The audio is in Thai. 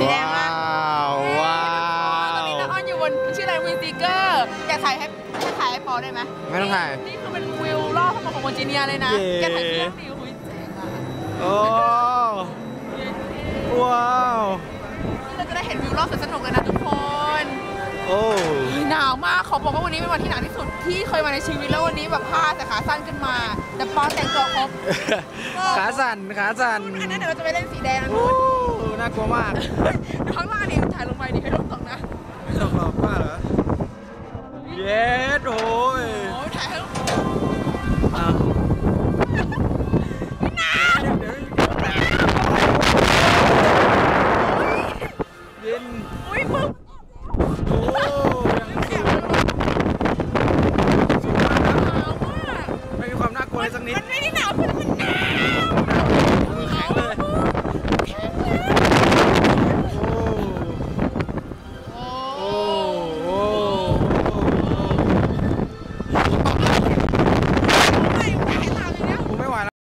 สีแดงว้ามากวว้าตอนนี้วน้องอ้อนอยู่บนชื่ออะไรวินซีเกอร์อยากถ่ายให้ให้ถ่ายให้พอได้ไหมไม่ต้องถ่ายนี่คือเป็นวิวรอบทั้งหมดของโมจิเนียเลยนะเย้แกถ่ายเครื่องดีคุยเจ๋งอะโอ้ว้าวนี่เราจะได้เห็นวิวรอบสวนสนุกเลยนะทุกคนโอ้หนาวมากขอบอกว่าวันนี้เป็นวันที่หนาวที่สุดที่เคยมาในชีวิตแล้ววันนี้แบบผ้าแต่ขาสั้นขึ้นมา แต่ปอนแต่งตัวครบขาสั่นขาสั่นอันนั้นเดี๋ยวเราจะไปเล่นสีแดงนะโอ้คุณากลัวมากข้างล่างนี่ถ่ายลงไปนี่ให้องตกนะไม่ตกหรอกว่าเหรอ เย็ดโอ้ยโอ้ถ่ายให้ลงอะเย็นอุ้ยมึงโอ้ยังสูงสูงมากนะไม่มีความน่ากลัวสักนิด